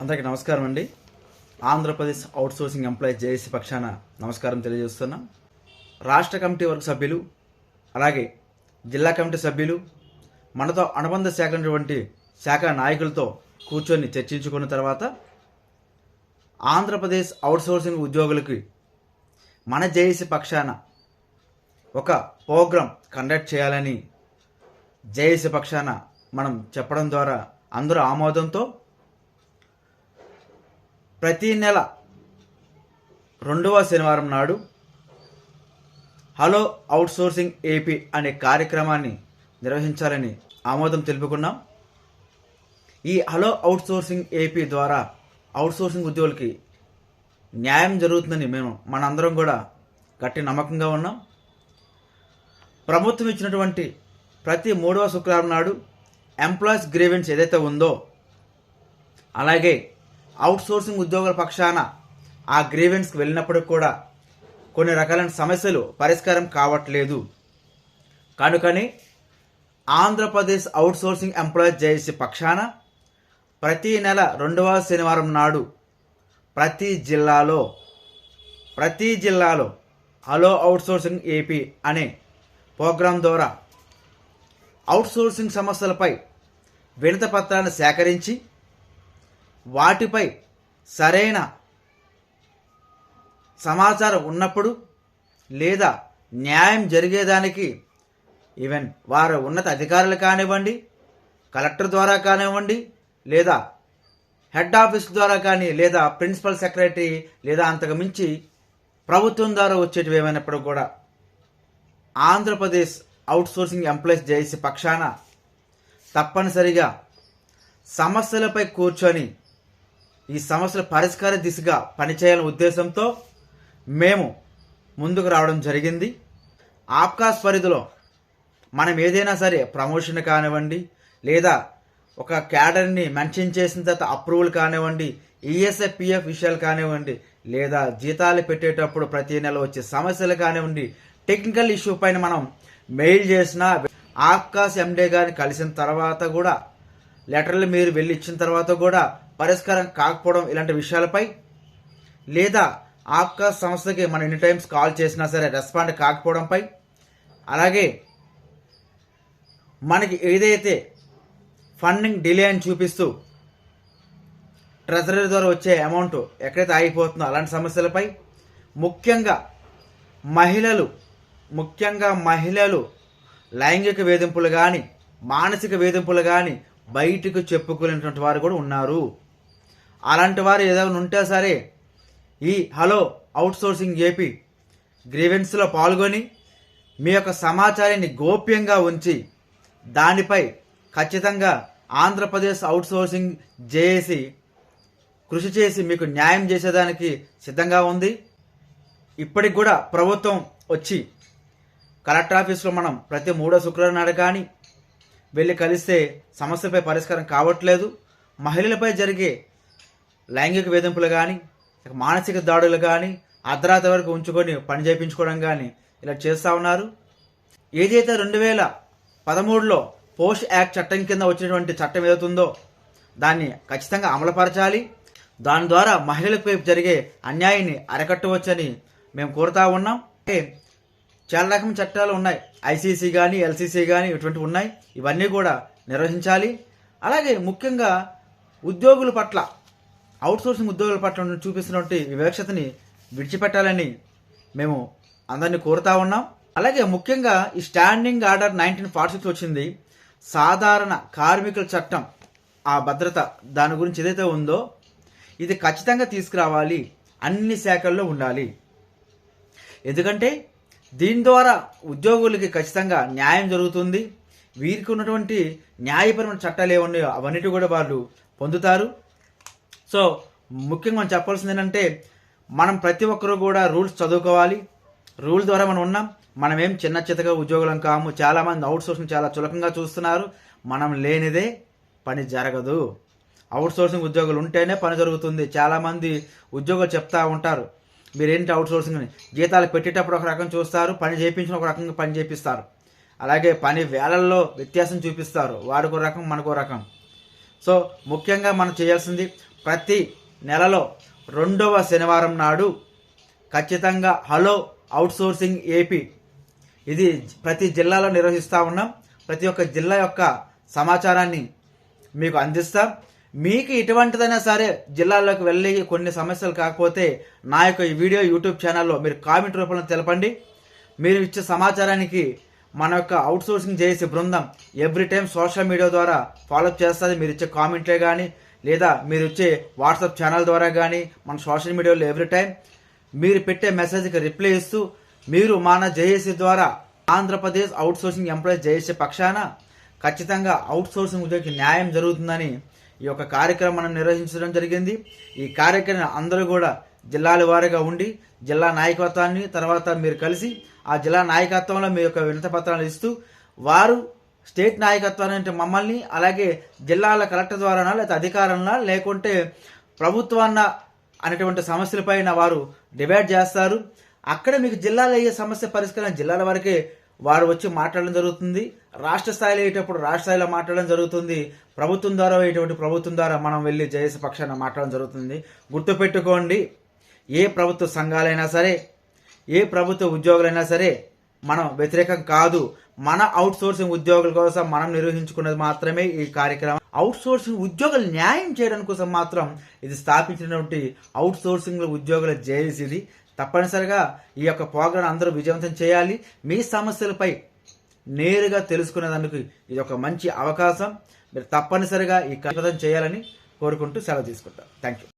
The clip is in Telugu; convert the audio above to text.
అందరికీ నమస్కారం అండి. ఆంధ్రప్రదేశ్ అవుట్సోర్సింగ్ ఎంప్లాయీస్ జేఏసీ పక్షాన నమస్కారం తెలియజేస్తున్నాం. రాష్ట్ర కమిటీ వర్గ సభ్యులు అలాగే జిల్లా కమిటీ సభ్యులు మనతో అనుబంధ శాఖ ఉన్నటువంటి శాఖ నాయకులతో కూర్చొని చర్చించుకున్న తర్వాత ఆంధ్రప్రదేశ్ అవుట్సోర్సింగ్ ఉద్యోగులకి మన జేఏసీ పక్షాన ఒక ప్రోగ్రాం కండక్ట్ చేయాలని జేఏసీ పక్షాన మనం చెప్పడం ద్వారా అందరూ ఆమోదంతో ప్రతి నెల రెండవ శనివారం నాడు హలో అవుట్సోర్సింగ్ ఏపీ అనే కార్యక్రమాన్ని నిర్వహించాలని ఆమోదం తెలుపుకున్నాం. ఈ హలో అవుట్సోర్సింగ్ ఏపీ ద్వారా అవుట్సోర్సింగ్ ఉద్యోగులకి న్యాయం జరుగుతుందని మేము మనందరం కూడా గట్టి నమ్మకంగా ఉన్నాం. ప్రభుత్వం ఇచ్చినటువంటి ప్రతి మూడవ శుక్రవారం నాడు ఎంప్లాయీస్ గ్రీవెన్స్ ఏదైతే ఉందో అలాగే అవుట్సోర్సింగ్ ఉద్యోగుల పక్షాన ఆ గ్రీవెన్స్కి వెళ్ళినప్పుడు కూడా కొన్ని రకాలైన సమస్యలు పరిష్కారం కావట్లేదు. కనుకని ఆంధ్రప్రదేశ్ అవుట్సోర్సింగ్ ఎంప్లాయీస్ జేఏసీ పక్షాన ప్రతి నెల రెండవ శనివారం నాడు ప్రతి జిల్లాలో ప్రతి జిల్లాలో హలో అవుట్సోర్సింగ్ ఏపీ అనే ప్రోగ్రాం ద్వారా అవుట్సోర్సింగ్ సమస్యలపై వినత పత్రాన్ని సేకరించి వాటిపై సరైన సమాచారం ఉన్నప్పుడు లేదా న్యాయం జరిగేదానికి ఈవెన్ వారు ఉన్నత అధికారులు కానివ్వండి కలెక్టర్ ద్వారా కానివ్వండి లేదా హెడ్ ఆఫీస్ ద్వారా కానీ లేదా ప్రిన్సిపల్ సెక్రటరీ లేదా అంతకు మించి ప్రభుత్వం ద్వారా వచ్చేటివి ఏమైనప్పుడు కూడా ఆంధ్రప్రదేశ్ అవుట్సోర్సింగ్ ఎంప్లాయీస్ జేఏసీ పక్షాన తప్పనిసరిగా సమస్యలపై కూర్చొని ఈ సమస్యల పరిష్కార దిశగా పనిచేయాలనే ఉద్దేశంతో మేము ముందుకు రావడం జరిగింది. ఆప్కాస్ పరిధిలో మనం ఏదైనా సరే ప్రమోషన్ కానివ్వండి లేదా ఒక క్యాడర్ని మెన్షన్ చేసిన తర్వాత అప్రూవల్ కానివ్వండి ఈఎస్ఐ పిఎఫ్ విషయాలు కానివ్వండి లేదా జీతాలు పెట్టేటప్పుడు ప్రతి నెల వచ్చే సమస్యలు కానివ్వండి టెక్నికల్ ఇష్యూ పైన మనం మెయిల్ చేసిన ఆప్కాస్ ఎండే గారిని కలిసిన తర్వాత కూడా లెటర్లు మీరు వెళ్ళి ఇచ్చిన తర్వాత కూడా పరిష్కారం కాకపోవడం ఇలాంటి విషయాలపై లేదా ఆప్కా సంస్థకి మనం ఎన్ని టైమ్స్ కాల్ చేసినా సరే రెస్పాండ్ కాకపోవడంపై అలాగే మనకి ఏదైతే ఫండింగ్ డిలే అని చూపిస్తూ ట్రెజరీ ద్వారా వచ్చే అమౌంట్ ఎక్కడైతే ఆగిపోతుందో అలాంటి సమస్యలపై ముఖ్యంగా మహిళలు ముఖ్యంగా మహిళలు లైంగిక వేధింపులు కానీ మానసిక వేధింపులు కానీ బయటకు చెప్పుకోలేనటువంటి వారు కూడా ఉన్నారు. అలాంటి వారు ఏదైనా ఉంటే సరే ఈ హలో అవుట్సోర్సింగ్ ఏపీ గ్రీవెన్స్లో పాల్గొని మీ యొక్క సమాచారాన్ని గోప్యంగా ఉంచి దానిపై ఖచ్చితంగా ఆంధ్రప్రదేశ్ అవుట్సోర్సింగ్ జేఏసి కృషి చేసి మీకు న్యాయం చేసేదానికి సిద్ధంగా ఉంది. ఇప్పటికి కూడా ప్రభుత్వం వచ్చి కలెక్టర్ ఆఫీస్లో మనం ప్రతి మూడో శుక్రవారం నాడు కానీ వెళ్ళి కలిస్తే సమస్యపై పరిష్కారం కావట్లేదు. మహిళలపై జరిగే లైంగిక వేధింపులు కానీ మానసిక దాడులు కానీ అర్ధరాత్రి వరకు ఉంచుకొని పని చేయించుకోవడం కానీ ఇలా చేస్తూ ఉన్నారు. ఏదైతే రెండు వేల పదమూడులో పోస్ట్ యాక్ట్ చట్టం కింద వచ్చినటువంటి చట్టం ఏదవుతుందో దాన్ని ఖచ్చితంగా అమలుపరచాలి. దాని ద్వారా మహిళలపై జరిగే అన్యాయాన్ని అరకట్టవచ్చని మేము కోరుతా ఉన్నాం. అంటే చాలా రకం చట్టాలు ఉన్నాయి. ఐసీసీ కానీ ఎల్సీసీ కానీ ఇటువంటివి ఉన్నాయి. ఇవన్నీ కూడా నిర్వహించాలి. అలాగే ముఖ్యంగా ఉద్యోగుల పట్ల అవుట్సోర్సింగ్ ఉద్యోగుల పట్ల చూపిస్తున్నటువంటి వివక్షతని విడిచిపెట్టాలని మేము అందరినీ కోరుతా ఉన్నాం. అలాగే ముఖ్యంగా ఈ standing order nineteen forty six వచ్చింది. సాధారణ కార్మికుల చట్టం ఆ భద్రత దాని గురించి ఏదైతే ఉందో ఇది ఖచ్చితంగా తీసుకురావాలి. అన్ని శాఖల్లో ఉండాలి. ఎందుకంటే దీని ద్వారా ఉద్యోగులకి ఖచ్చితంగా న్యాయం జరుగుతుంది. వీరికి ఉన్నటువంటి న్యాయపరమైన చట్టాలు ఏమన్నాయో అవన్నిటి కూడా వాళ్ళు పొందుతారు. సో ముఖ్యంగా మనం చెప్పాల్సింది ఏంటంటే మనం ప్రతి ఒక్కరూ కూడా రూల్స్ చదువుకోవాలి. రూల్ ద్వారా మనం ఉన్నాం. మనం ఏం చిన్న చితగా ఉద్యోగులం కాము. చాలామంది అవుట్ సోర్సింగ్ చాలా చులకంగా చూస్తున్నారు. మనం లేనిదే పని జరగదు. అవుట్ సోర్సింగ్ ఉద్యోగులు ఉంటేనే పని జరుగుతుంది. చాలామంది ఉద్యోగులు చెప్తా ఉంటారు. మీరేంటి అవుట్ సోర్సింగ్ అని జీతాలు పెట్టేటప్పుడు ఒక రకం చూస్తారు. పని చేయించిన ఒక రకంగా పని చేపిస్తారు. అలాగే పని వేళల్లో వ్యత్యాసం చూపిస్తారు. వాడికో రకం మనకో రకం. సో ముఖ్యంగా మనం చేయాల్సింది ప్రతి నెలలో రెండవ శనివారం నాడు ఖచ్చితంగా హలో అవుట్సోర్సింగ్ ఏపీ. ఇది ప్రతి జిల్లాలో నిర్వహిస్తూ ఉన్నాం. ప్రతి ఒక్క జిల్లా యొక్క సమాచారాన్ని మీకు అందిస్తాం. మీకు ఎటువంటిదైనా సరే జిల్లాలోకి వెళ్ళి కొన్ని సమస్యలు కాకపోతే నా యొక్క ఈ వీడియో యూట్యూబ్ ఛానల్లో మీరు కామెంట్ రూపంలో తెలపండి. మీరు ఇచ్చే సమాచారానికి మన యొక్క అవుట్సోర్సింగ్ చేసే బృందం ఎవ్రీ టైం సోషల్ మీడియా ద్వారా ఫాలోఅప్ చేస్తుంది. మీరు ఇచ్చే కామెంట్లే కానీ లేదా మీరు ఇచ్చే వాట్సాప్ ఛానల్ ద్వారా కానీ మన సోషల్ మీడియాలో ఎవ్రీ టైం మీరు పెట్టే మెసేజ్కి రిప్లై ఇస్తూ మీరు మన జేఏసీ ద్వారా ఆంధ్రప్రదేశ్ అవుట్సోర్సింగ్ ఎంప్లాయీస్ జేఏసీ పక్షాన ఖచ్చితంగా అవుట్సోర్సింగ్ ఉద్యోగికి న్యాయం జరుగుతుందని ఈ యొక్క కార్యక్రమం మనం నిర్వహించడం జరిగింది. ఈ కార్యక్రమం అందరూ కూడా జిల్లాల వారీగా ఉండి జిల్లా నాయకత్వాన్ని తర్వాత మీరు కలిసి ఆ జిల్లా నాయకత్వంలో మీ యొక్క వినత పత్రాలు ఇస్తూ వారు స్టేట్ నాయకత్వాన్ని అంటే మమ్మల్ని అలాగే జిల్లాల కలెక్టర్ ద్వారానా లేకపోతే అధికారంలో లేకుంటే ప్రభుత్వాన్న అనేటువంటి సమస్యలపైన వారు డిబేట్ చేస్తారు. అక్కడ మీకు జిల్లాలో అయ్యే సమస్య పరిష్కారం జిల్లాల వరకే వారు వచ్చి మాట్లాడడం జరుగుతుంది. రాష్ట్ర స్థాయిలో అయ్యేటప్పుడు రాష్ట్ర స్థాయిలో మాట్లాడడం జరుగుతుంది. ప్రభుత్వం ద్వారా అయ్యేటువంటి ప్రభుత్వం ద్వారా మనం వెళ్ళి జేఏసీ పక్షాన మాట్లాడడం జరుగుతుంది. గుర్తుపెట్టుకోండి ఏ ప్రభుత్వ సంఘాలైనా సరే ఏ ప్రభుత్వ ఉద్యోగులైనా సరే మనం వ్యతిరేకం కాదు. మన అవుట్ సోర్సింగ్ ఉద్యోగుల కోసం మనం నిర్వహించుకున్నది మాత్రమే ఈ కార్యక్రమం. అవుట్ సోర్సింగ్ ఉద్యోగులు న్యాయం చేయడం కోసం మాత్రం ఇది స్థాపించినటువంటి అవుట్ సోర్సింగ్ ఉద్యోగుల జేఏసీ ఇది. తప్పనిసరిగా ఈ యొక్క ప్రోగ్రాం అందరూ విజయవంతం చేయాలి. మీ సమస్యలపై నేరుగా తెలుసుకునేందుకు ఇది ఒక మంచి అవకాశం. మీరు తప్పనిసరిగా ఈ కార్యక్రమం చేయాలని కోరుకుంటూ సెలవు తీసుకుంటాం. Thank you